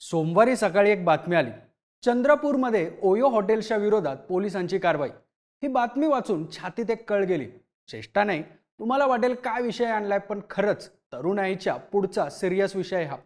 सोमवारी सकाळी एक बातमी आली. चंद्रपूरमध्ये ओयो हॉटेल्सच्या विरोधात पोलिसांची कारवाई. ही बातमी वाचून छातीत एक कळ गेली. चेष्टा नाही. तुम्हाला वाटेल काय विषय आणलाय पण खरंच तरुणाईच्या पुढचा सिरियस विषय हा.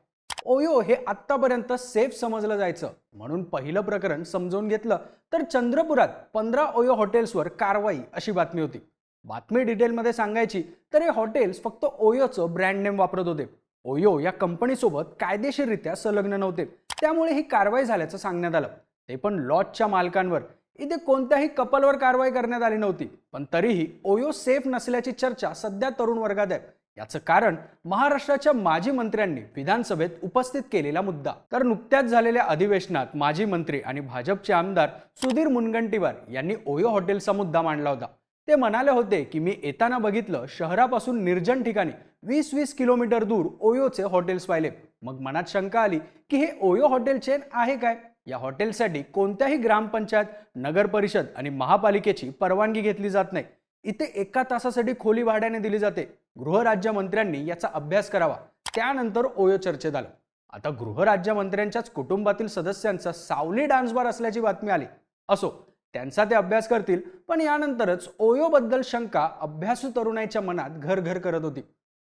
ओयो हे आत्तापर्यंत सेफ समजलं जायचं. म्हणून पहिलं प्रकरण समजून घेतलं तर चंद्रपुरात पंधरा ओयो हॉटेल्सवर कारवाई अशी बातमी होती. बातमी डिटेलमध्ये सांगायची तर हे हॉटेल्स फक्त ओयोचं ब्रँड नेम वापरत होते. ओयो या कंपनीसोबत कायदेशीररित्या संलग्न नव्हते. त्यामुळे ही कारवाई झाल्याचं सांगण्यात आलं. ते पण लॉजच्या मालकांवर. इथे कोणत्याही कपलवर कारवाई करण्यात आली नव्हती. पण तरीही ओयो सेफ नसल्याची चर्चा सध्या तरुण वर्गात आहे. याचं कारण महाराष्ट्राच्या माजी मंत्र्यांनी विधानसभेत उपस्थित केलेला मुद्दा. तर नुकत्याच झालेल्या अधिवेशनात माजी मंत्री आणि भाजपचे आमदार सुधीर मुनगंटीवार यांनी ओयो हॉटेलचा मुद्दा मांडला होता. ते म्हणाले होते की मी येताना बघितलं शहरापासून निर्जन ठिकाणी वीस वीस किलोमीटर दूर ओयोचे हॉटेल्स पाहिले. मग मनात शंका आली की हे ओयो हॉटेल चेन आहे काय? या हॉटेलसाठी कोणत्याही ग्रामपंचायत नगर परिषद आणि महापालिकेची परवानगी घेतली जात नाही. इथे एका तासासाठी खोली भाड्याने दिली जाते. गृहराज्यमंत्र्यांनी याचा अभ्यास करावा. त्यानंतर ओयो चर्चेत आलं. आता गृहराज्यमंत्र्यांच्याच कुटुंबातील सदस्यांचा सावली डान्स बार असल्याची बातमी आली. असो त्यांचा ते अभ्यास करतील पण यानंतरच ओयोबद्दल शंका अभ्यासू तरुणाईच्या मनात घर घर करत होती.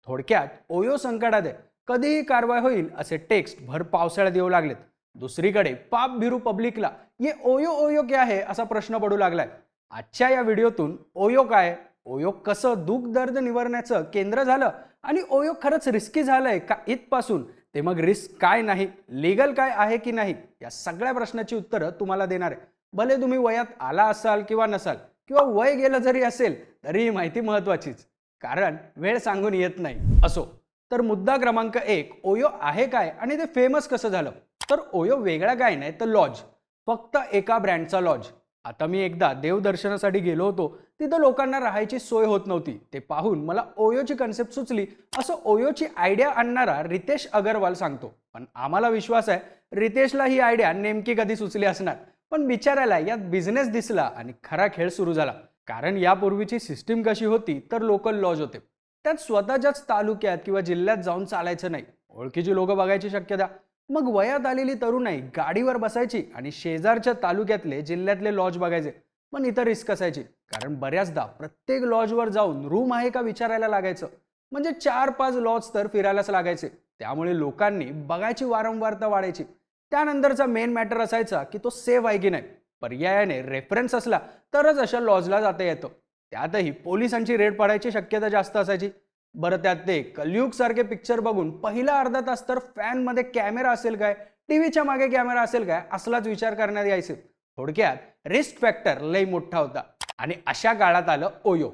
थोडक्यात ओयो संकटात आहे. कधीही कारवाई होईल असे टेक्स्ट भर पावसाळ्यात येऊ लागलेत. दुसरीकडे पाप भिरू पब्लिकला ये ओयो ओयो क्या आहे असा प्रश्न पडू लागलाय. आजच्या या व्हिडिओतून ओयो काय? ओयो कसं दुःख दर्द निवारण्याचं केंद्र झालं? आणि ओयो खरंच रिस्की झालंय का इथपासून? ते मग रिस्क काय नाही? लिगल काय आहे की नाही? या सगळ्या प्रश्नाची उत्तरं तुम्हाला देणार आहे. भले तुम्ही वयात आला असाल किंवा नसाल किंवा वय गेलं जरी असेल तरी ही माहिती महत्वाचीच कारण वेळ सांगून येत नाही. असो तर मुद्दा क्रमांक एक ओयो आहे काय आणि ते फेमस कसं झालं? तर ओयो वेगळा काय नाही तर लॉज फक्त एका ब्रँडचा लॉज आता मी एकदा देवदर्शनासाठी गेलो होतो. तिथं लोकांना राहायची सोय होत नव्हती. ते पाहून मला ओयोची कन्सेप्ट सुचली. असं ओयोची आयडिया आणणारा रितेश अगरवाल सांगतो. पण आम्हाला विश्वास आहे रितेशला ही आयडिया नेमकी कधी सुचली असणार? पण बिचारायला यात बिझनेस दिसला आणि खरा खेळ सुरू झाला. कारण यापूर्वीची सिस्टीम कशी होती तर लोकल लॉज होते. त्यात स्वतःच्याच तालुक्यात किंवा जिल्ह्यात जाऊन चालायचं नाही. ओळखीची लोक बघायची शक्यता. मग वयात आलेली तरुणाई गाडीवर बसायची आणि शेजारच्या तालुक्यातले जिल्ह्यातले लॉज बघायचे. पण इथं रिस्क असायची. कारण बऱ्याचदा प्रत्येक लॉजवर जाऊन रूम आहे का विचारायला लागायचं. म्हणजे चार पाच लॉज तर फिरायलाच लागायचे. त्यामुळे लोकांनी बघायची वारंवारता वाढायची. त्यानंतरचा मेन मॅटर असायचा की तो सेव्ह आहे की नाही. पर्यायाने रेफरन्स असला तरच अशा लॉजला जाता येतं. त्यातही पोलिसांची रेड पडायची शक्यता जास्त असायची. बरं त्यात ते कलयुग सारखे पिक्चर बघून पहिला अर्धा तास तर फॅनमध्ये कॅमेरा असेल काय टीव्हीच्या मागे कॅमेरा असेल काय असलाच विचार करण्यात यायचे. थोडक्यात रिस्क फॅक्टर लय मोठा होता आणि अशा काळात आलं ओयो.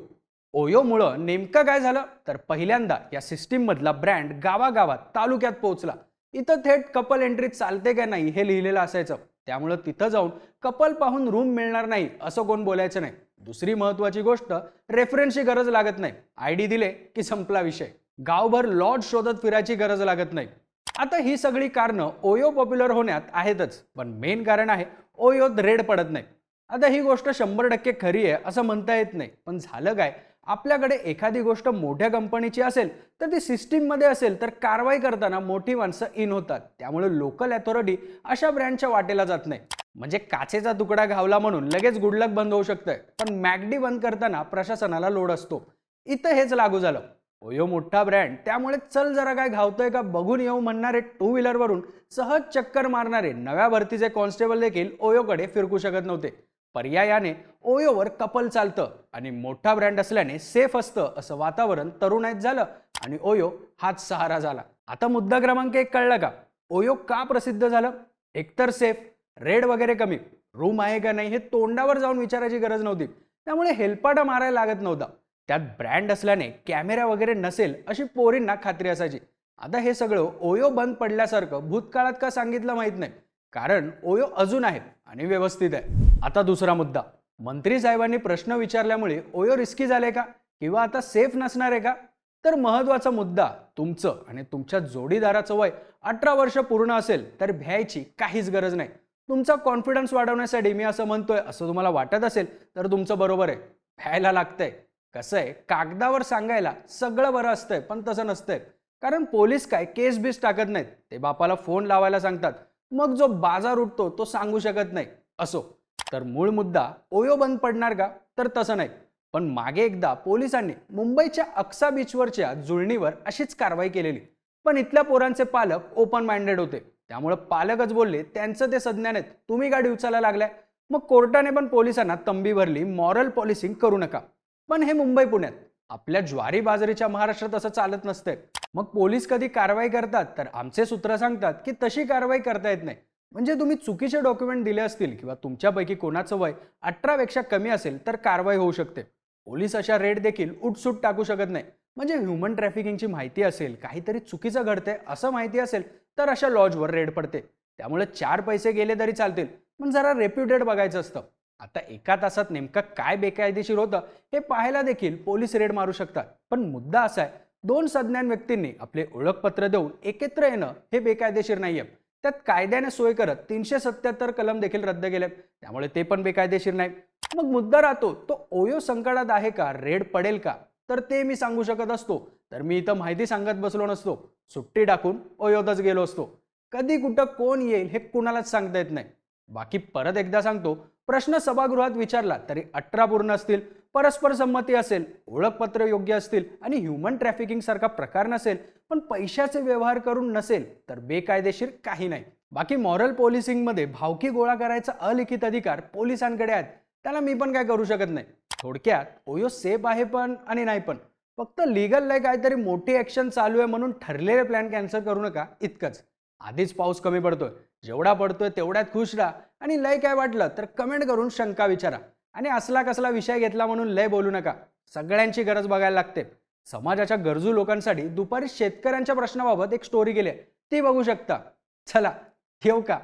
ओयोमुळं नेमकं काय झालं? तर पहिल्यांदा या सिस्टीम मधला ब्रँड गावागावात तालुक्यात पोहोचला. इथं थेट कपल एंट्री चालते का नाही हे लिहिलेलं असायचं. त्यामुळं तिथं जाऊन कपल पाहून रूम मिळणार नाही असं कोण बोलायचं नाही. दुसरी महत्वाची गोष्ट रेफरन्सची गरज लागत नाही. आय डी दिले की संपला विषय. गावभर लॉज शोधत फिरायची गरज लागत नाही. आता ही सगळी कारणं ओयो पॉप्युलर होण्यात आहेतच. पण मेन कारण आहे ओयोत रेड पडत नाही. आता ही गोष्ट शंभर टक्के खरी आहे असं म्हणता येत नाही. पण झालं काय? आपल्याकडे एखादी गोष्ट मोठ्या कंपनीची असेल तर ती सिस्टीममध्ये असेल तर कारवाई करताना मोठी माणसं इन होतात. त्यामुळे लोकल अथॉरिटी अशा ब्रँडच्या वाटेला जात नाही. म्हणजे काचेचा तुकडा घावला म्हणून लगेच गुडलक बंद होऊ शकतंय. पण मॅगडी बंद करताना प्रशासनाला लोड असतो. इथं हेच लागू झालं. ओयो मोठा ब्रँड त्यामुळे चल जरा काय घावतोय का बघून येऊ म्हणणारे टू व्हीलरवरून सहज चक्कर मारणारे नव्या भरतीचे कॉन्स्टेबल देखील ओयोकडे फिरकू शकत नव्हते. पर्यायाने ओयोवर कपल चालतं आणि मोठा ब्रँड असल्याने सेफ असतं असं वातावरण तरुणाईत झालं आणि ओयो हाच सहारा झाला. आता मुद्दा क्रमांक एक कळला का? ओयो का प्रसिद्ध झालं? एकतर सेफ रेड वगैरे कमी. रूम आहे का नाही हे तोंडावर जाऊन विचारायची गरज नव्हती. त्यामुळे हेलपाटा मारायला लागत नव्हता. त्यात ब्रँड असल्याने कॅमेरा वगैरे नसेल अशी पोरींना खात्री असायची. आता हे सगळं ओयो बंद पडल्यासारखं भूतकाळात का सांगितलं माहीत नाही. कारण ओयो अजून आहे आणि व्यवस्थित आहे. आता दुसरा मुद्दा. मंत्री साहेबांनी प्रश्न विचारल्यामुळे ओयो रिस्की झाले का? किंवा आता सेफ नसणार आहे का? तर महत्त्वाचा मुद्दा तुमचं आणि तुमच्या जोडीदाराचं वय अठरा वर्ष पूर्ण असेल तर भ्यायची काहीच गरज नाही. तुमचा कॉन्फिडन्स वाढवण्यासाठी मी असं म्हणतोय असं तुम्हाला वाटत असेल तर तुमचं बरोबर आहे. भ्यायला लागतंय. कसं आहे? कागदावर सांगायला सगळं बरं असतंय पण तसं नसतंय. कारण पोलीस काय? केस बीस टाकत नाहीत. ते बापाला फोन लावायला सांगतात. मग जो बाजार उठतो तो सांगू शकत नाही. असो. तर मूळ मुद्दा ओयो बंद पडणार का? तर तसं नाही. पण मागे एकदा पोलिसांनी मुंबईच्या अक्सा बीचवरच्या जुळणीवर अशीच कारवाई केलेली. पण इथल्या पोरांचे पालक ओपन माइंडेड होते. त्यामुळे पालकच बोलले त्यांचं ते संज्ञान आहेत. तुम्ही गाडी उचलायला लागलाय. मग कोर्टाने पण पोलिसांना तंबी भरली मॉरल पॉलिसिंग करू नका. पण हे मुंबई पुण्यात. आपल्या ज्वारी बाजरीच्या महाराष्ट्रात असं चालत नसतंय. मग पोलीस कधी कारवाई करतात? तर आमचे सूत्र सांगतात की तशी कारवाई करता येत नाही. म्हणजे तुम्ही चुकीचे डॉक्युमेंट दिले असतील किंवा तुमच्यापैकी कोणाचं वय अठरापेक्षा कमी असेल तर कारवाई होऊ शकते. पोलीस अशा रेड देखील उठसूट टाकू शकत नाही. म्हणजे ह्युमन ट्रॅफिकिंगची माहिती असेल काहीतरी चुकीचं घडतंय असं माहिती असेल तर अशा लॉजवर रेड पडते. त्यामुळे चार पैसे गेले तरी चालतील. पण जरा रेप्युटेड बघायचं असतं. आता एका तासात नेमकं काय बेकायदेशीर होतं हे पाहायला देखील पोलीस रेड मारू शकतात. पण मुद्दा असा आहे दोन सज्ञान व्यक्तींनी आपले ओळखपत्र देऊन एकत्र येणं हे बेकायदेशीर नाहीये. त्यात कायद्याने सोय करत तीनशे सत्याहत्तर कलम देखील रद्द केले त्यामुळे ते पण बेकायदेशीर नाही मग मुद्दा राहतो तो ओयो संकटात आहे का? रेड पडेल का? तर ते मी सांगू शकत असतो. तर मी इथं माहिती सांगत बसलो नसतो. सुट्टी टाकून ओयोतच गेलो असतो. कधी कुठं कोण येईल हे कुणालाच सांगता येत नाही. बाकी परत एकदा सांगतो प्रश्न सभागृहात विचारला तरी अठरा पूर्ण असतील. परस्पर संमती असेल ओळखपत्र योग्य असतील आणि ह्युमन ट्रॅफिकिंग सारखा प्रकार नसेल पण पैशाचे व्यवहार करून नसेल तर बेकायदेशीर काही नाही. बाकी मॉरल पोलिसिंगमध्ये भावकी गोळा करायचा अलिखित अधिकार पोलिसांकडे आहेत. त्याला मी पण काय करू शकत नाही. थोडक्यात ओयो सेफ आहे पण आणि नाही पण. फक्त लिगल लय काहीतरी मोठी ऍक्शन चालू आहे म्हणून ठरलेले प्लॅन कॅन्सल करू नका इतकंच. आधीच पाऊस कमी पडतोय. जेवढा पडतोय तेवढ्यात खुश राहा आणि लय काय वाटलं तर कमेंट करून शंका विचारा. आणि असला कसला विषय घेतला म्हणून लय बोलू नका. सगळ्यांची गरज बघायला लागते. समाजाच्या गरजू लोकांसाठी दुपारी शेतकऱ्यांच्या प्रश्नाबाबत एक स्टोरी गेली ती बघू शकता. चला ठेव का?